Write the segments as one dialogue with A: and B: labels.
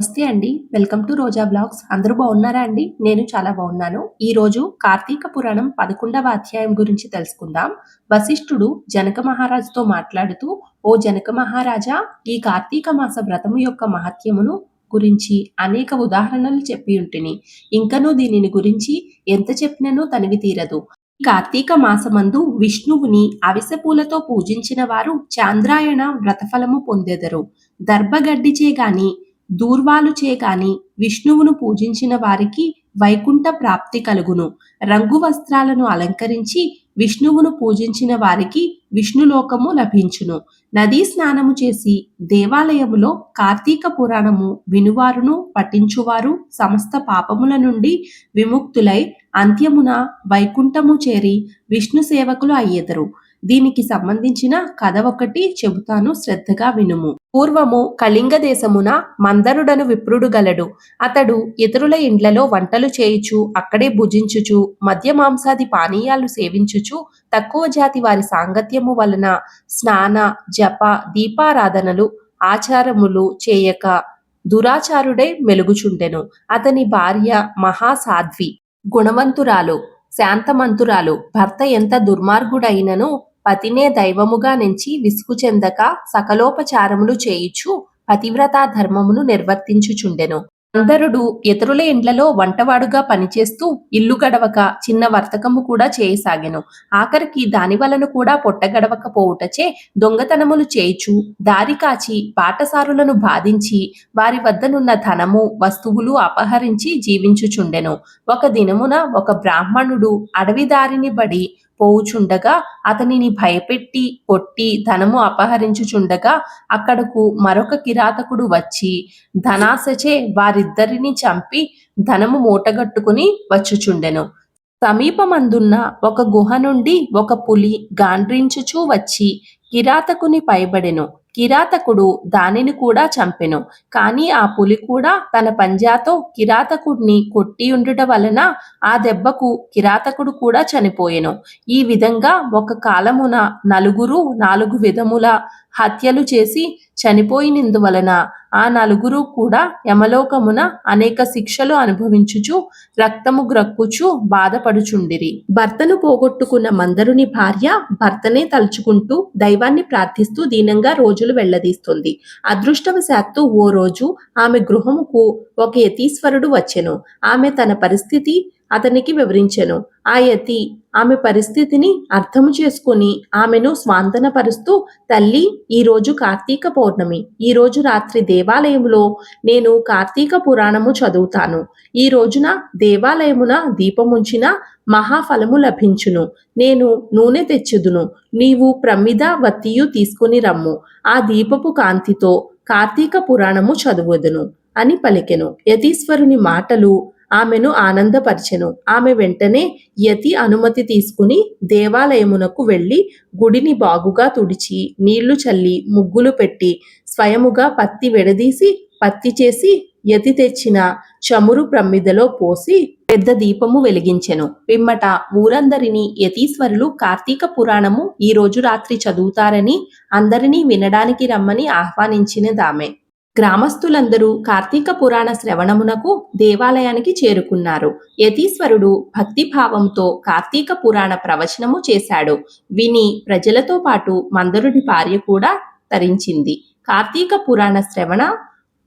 A: నమస్తే అండి. Welcome to Roja blogs. అందరూ బాగున్నారా అండి? నేను చాలా బాగున్నాను. ఈ రోజు కార్తీక పురాణం పదకొండవ అధ్యాయం గురించి తెలుసుకుందాం. వశిష్ఠుడు జనక మహారాజుతో మాట్లాడుతూ ఓ జనక మహారాజా ఈ కార్తీక మాస వ్రతము యొక్క మహత్యమును గురించి అనేక ఉదాహరణలు చెప్పి ఉంటిని. ఇంకనూ దీనిని గురించి ఎంత చెప్పినను తనివి తీరదు. కార్తీక మాసమందు విష్ణువుని అవిసపూలతో పూజించిన వారు చాంద్రాయణ వ్రతఫలము పొందెదరు. దర్భగడ్డిచే గాని దూర్వాలుచే చేగాని విష్ణువును పూజించిన వారికి వైకుంఠ ప్రాప్తి కలుగును. రంగు వస్త్రాలను అలంకరించి విష్ణువును పూజించిన వారికి విష్ణులోకము లభించును. నదీ స్నానము చేసి దేవాలయములో కార్తీక పురాణము వినువారును పఠించువారు సమస్త పాపముల నుండి విముక్తులై అంత్యమున వైకుంఠము చేరి విష్ణు సేవకులు అయ్యేదరు. దీనికి సంబంధించిన కథ ఒకటి చెబుతాను శ్రద్ధగా వినుము. పూర్వము కళింగ దేశమున మందరుడను విప్రుడు గలడు. అతడు ఇతరుల ఇండ్లలో వంటలు చేయుచు అక్కడే భుజించుచు మద్య మాంసాది పానీయాలు సేవించుచు తక్కువ జాతి వారి సాంగత్యము వలన స్నాన జప దీపారాధనలు ఆచారములు చేయక దురాచారుడే మెలుగుచుండెను. అతని భార్య మహాసాధ్వి. గుణవంతురాలు శాంతమంతురాలు. భర్త ఎంత దుర్మార్గుడైనను పతినే దైవముగా నుంచి విసుగు చెందక సకలోపచారములు చేయుచు పతివ్రత ధర్మమును నిర్వర్తించుచుండెను. అందరుడు ఇతరుల ఇండ్లలో వంటవాడుగా పనిచేస్తూ ఇల్లు గడవక చిన్న వర్తకము కూడా చేయసాగెను. ఆఖరికి దాని వలన కూడా పొట్టగడవకపోవుటచే దొంగతనములు చేయుచు దారి కాచి బాటసారులను బాధించి వారి వద్దనున్న ధనము వస్తువులు అపహరించి జీవించుచుండెను. ఒక దినమున ఒక బ్రాహ్మణుడు అడవి దారిని బడి పోవుచుండగా అతనిని భయపెట్టి కొట్టి ధనము అపహరించుచుండగా అక్కడకు మరొక కిరాతకుడు వచ్చి ధనాశచే వారిద్దరిని చంపి ధనము మూటగట్టుకుని వచ్చుచుండెను. సమీపమందున్న ఒక గుహ నుండి ఒక పులి గాండ్రించుచూ వచ్చి కిరాతకుని పైబడెను. కిరాతకుడు దానిని కూడా చంపెను. కానీ ఆ పులి కూడా తన పంజాతో కిరాతకుడిని కొట్టి ఉండుట వలన ఆ దెబ్బకు కిరాతకుడు కూడా చనిపోయెను. ఈ విధంగా ఒక కాలమున నలుగురు నాలుగు విధముల హత్యలు చేసి చనిపోయినందువలన ఆ నలుగురు కూడా యమలోకమున అనేక శిక్షలు అనుభవించుచు రక్తము గ్రక్కుచు బాధపడుచుండిరి. భర్తను పోగొట్టుకున్న మందరుని భార్య భర్తనే తలుచుకుంటూ దైవాన్ని ప్రార్థిస్తూ దీనంగా రోజులు వెళ్ళదీస్తుంది. అదృష్టవశాత్తు ఓ రోజు ఆమె గృహముకు ఒక యతీశ్వరుడు వచ్చెను. ఆమె తన పరిస్థితి అతనికి వివరించెను. ఆ యతి ఆమె పరిస్థితిని అర్థము చేసుకుని ఆమెను స్వాంతనపరుస్తూ తల్లి ఈరోజు కార్తీక పౌర్ణమి. ఈ రోజు రాత్రి దేవాలయములో నేను కార్తీక పురాణము చదువుతాను. ఈ రోజున దేవాలయమున దీపముంచిన మహాఫలము లభించును. నేను నూనె తెచ్చుదును. నీవు ప్రమిద వత్తియు తీసుకుని రమ్ము. ఆ దీపపు కాంతితో కార్తీక పురాణము చదువుదును అని పలికెను. యతీశ్వరుని మాటలు ఆమెను ఆనందపరిచెను. ఆమె వెంటనే యతి అనుమతి తీసుకుని దేవాలయమునకు వెళ్ళి గుడిని బాగుగా తుడిచి నీళ్ళు చల్లి ముగ్గులు పెట్టి స్వయముగా పత్తి విడదీసి పత్తి చేసి యతి తెచ్చిన చమురు ప్రమిదలో పోసి పెద్ద దీపము వెలిగించెను. పిమ్మట ఊరందరినీ యతీశ్వరులు కార్తీక పురాణము ఈ రోజు రాత్రి చదువుతారని అందరినీ వినడానికి రమ్మని ఆహ్వానించినదామె. గ్రామస్తులందరూ కార్తీక పురాణ శ్రవణమునకు దేవాలయానికి చేరుకున్నారు. యతీశ్వరుడు భక్తిభావంతో కార్తీక పురాణ ప్రవచనము చేశాడు. విని ప్రజలతో పాటు మందరుడి భార్య కూడా తరించింది. కార్తీక పురాణ శ్రవణ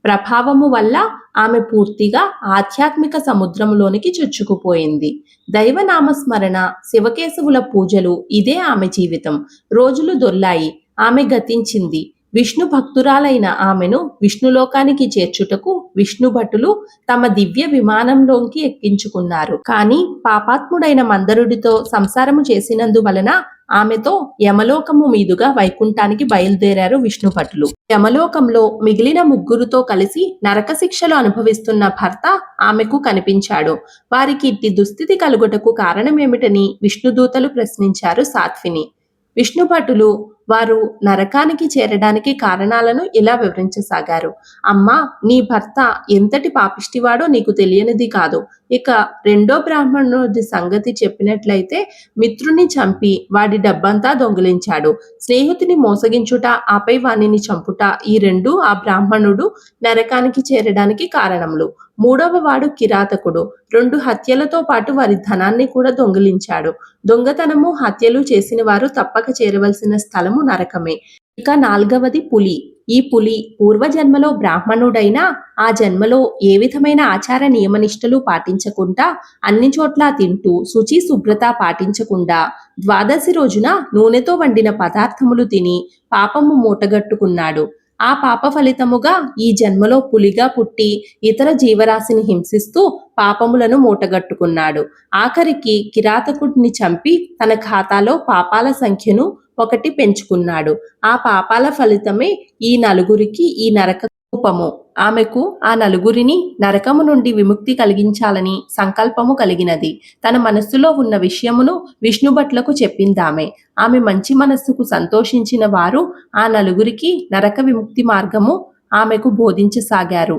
A: ప్రభావము వల్ల ఆమె పూర్తిగా ఆధ్యాత్మిక సముద్రంలోనికి చొచ్చుకుపోయింది. దైవనామస్మరణ శివకేశవుల పూజలు ఇదే ఆమె జీవితం. రోజులు దొర్లాయి. ఆమె గతించింది. విష్ణు భక్తురాలైన ఆమెను విష్ణులోకానికి చేర్చుటకు విష్ణు భటులు తమ దివ్య విమానంలోకి ఎక్కించుకున్నారు. కానీ పాపాత్ముడైన మందరుడితో సంసారము చేసినందువలన ఆమెతో యమలోకము మీదుగా వైకుంఠానికి బయలుదేరారు విష్ణు భటులు. యమలోకంలో మిగిలిన ముగ్గురుతో కలిసి నరక శిక్షలు అనుభవిస్తున్న భర్త ఆమెకు కనిపించాడు. వారికి ఇట్టి దుస్థితి కలుగుటకు కారణమేమిటని విష్ణుదూతలు ప్రశ్నించారు సాత్విని. విష్ణుభటులు వారు నరకానికి చేరడానికి కారణాలను ఇలా వివరించసాగారు. అమ్మా నీ భర్త ఎంతటి పాపిష్టివాడో నీకు తెలియనిది కాదు. ఇక రెండో బ్రాహ్మణుడి సంగతి చెప్పినట్లయితే మిత్రుని చంపి వాడి డబ్బంతా దొంగిలించాడు. స్నేహితుని మోసగించుట ఆపై వాణిని చంపుట ఈ రెండు ఆ బ్రాహ్మణుడు నరకానికి చేరడానికి కారణములు. మూడవ వాడు కిరాతకుడు. రెండు హత్యలతో పాటు వారి ధనాన్ని కూడా దొంగిలించాడు. దొంగతనము హత్యలు చేసిన వారు తప్పక చేరవలసిన స్థలము నరకమే. ఇక నాలుగవది పులి. ఈ పులి పూర్వజన్మలో బ్రాహ్మణుడైనా ఆ జన్మలో ఏ విధమైన ఆచార నియమనిష్టలు పాటించకుండా అన్ని చోట్ల తింటూ శుచి శుభ్రత పాటించకుండా ద్వాదశి రోజున నూనెతో వండిన పదార్థములు తిని పాపము మూటగట్టుకున్నాడు. ఆ పాప ఫలితముగా ఈ జన్మలో పులిగా పుట్టి ఇతర జీవరాశిని హింసిస్తూ పాపములను మూటగట్టుకున్నాడు. ఆఖరికి కిరాతకుడిని చంపి తన ఖాతాలో పాపాల సంఖ్యను ఒకటి పెంచుకున్నాడు. ఆ పాపాల ఫలితమే ఈ నలుగురికి ఈ నరక రూపము. ఆమెకు ఆ నలుగురిని నరకము నుండి విముక్తి కలిగించాలని సంకల్పము కలిగినది. తన మనస్సులో ఉన్న విషయమును విష్ణుభట్లకు చెప్పిందామె. ఆమె మంచి మనస్సుకు సంతోషించిన వారు ఆ నలుగురికి నరక విముక్తి మార్గము ఆమెకు బోధించసాగారు.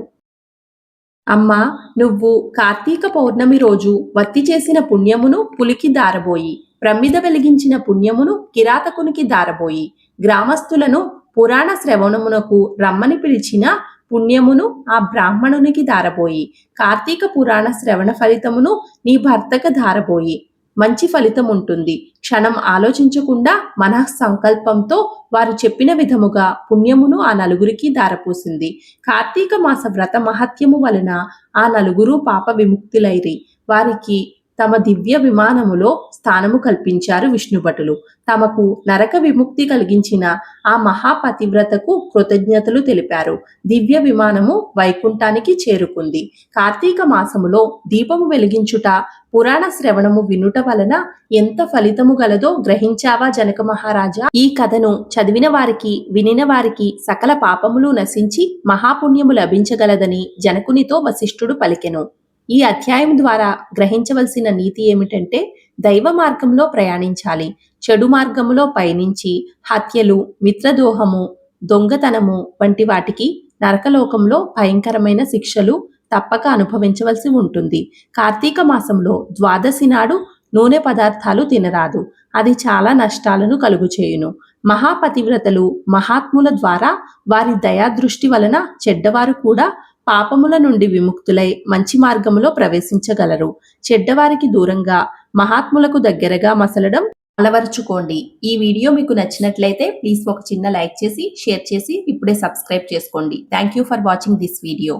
A: అమ్మా నువ్వు కార్తీక పౌర్ణమి రోజు వత్తి చేసిన పుణ్యమును పులికి దారబోయి ప్రమిద వెలిగించిన పుణ్యమును కిరాతకునికి దారబోయి గ్రామస్తులను పురాణ శ్రవణమునకు రమ్మని పిలిచిన పుణ్యమును ఆ బ్రాహ్మణునికి దారపోయి కార్తీక పురాణ శ్రవణ ఫలితమును నీ భర్తకు దారపోయి మంచి ఫలితం ఉంటుంది క్షణం ఆలోచించకుండా మన సంకల్పంతో వారు చెప్పిన విధముగా పుణ్యమును ఆ నలుగురికి దారపోసింది కార్తీక మాస వ్రత మహత్యము వలన ఆ నలుగురు పాప విముక్తులైరి. వారికి తమ దివ్య విమానములో స్థానము కల్పించారు విష్ణుభటులు. తమకు నరక విముక్తి కలిగించిన ఆ మహాపతివ్రతకు కృతజ్ఞతలు తెలిపారు. దివ్య విమానము వైకుంఠానికి చేరుకుంది. కార్తీక మాసములో దీపము వెలిగించుట పురాణ శ్రవణము వినుట వలన ఎంత ఫలితము గలదో గ్రహించావా జనక మహారాజా? ఈ కథను చదివిన వారికి వినిన వారికి సకల పాపములు నశించి మహాపుణ్యము లభించగలదని జనకునితో వశిష్ఠుడు పలికెను. ఈ అధ్యాయం ద్వారా గ్రహించవలసిన నీతి ఏమిటంటే దైవ మార్గంలో ప్రయాణించాలి చెడు మార్గములో పయనించి హత్యలు మిత్రదోహము దొంగతనము వంటి వాటికి నరకలోకంలో భయంకరమైన శిక్షలు తప్పక అనుభవించవలసి ఉంటుంది. కార్తీక మాసంలో ద్వాదశి నాడు నూనె పదార్థాలు తినరాదు. అది చాలా నష్టాలను కలుగుచేయును. మహాపతివ్రతలు మహాత్ముల ద్వారా వారి దయాదృష్టి వలన చెడ్డవారు కూడా పాపముల నుండి విముక్తులై మంచి మార్గములో ప్రవేశించగలరు. చెడ్డవారికి దూరంగా మహాత్ములకు దగ్గరగా మసలడం అలవరుచుకోండి. ఈ వీడియో మీకు నచ్చినట్లయితే ప్లీజ్ ఒక చిన్న లైక్ చేసి షేర్ చేసి ఇప్పుడే సబ్స్క్రైబ్ చేసుకోండి. Thank you for watching this video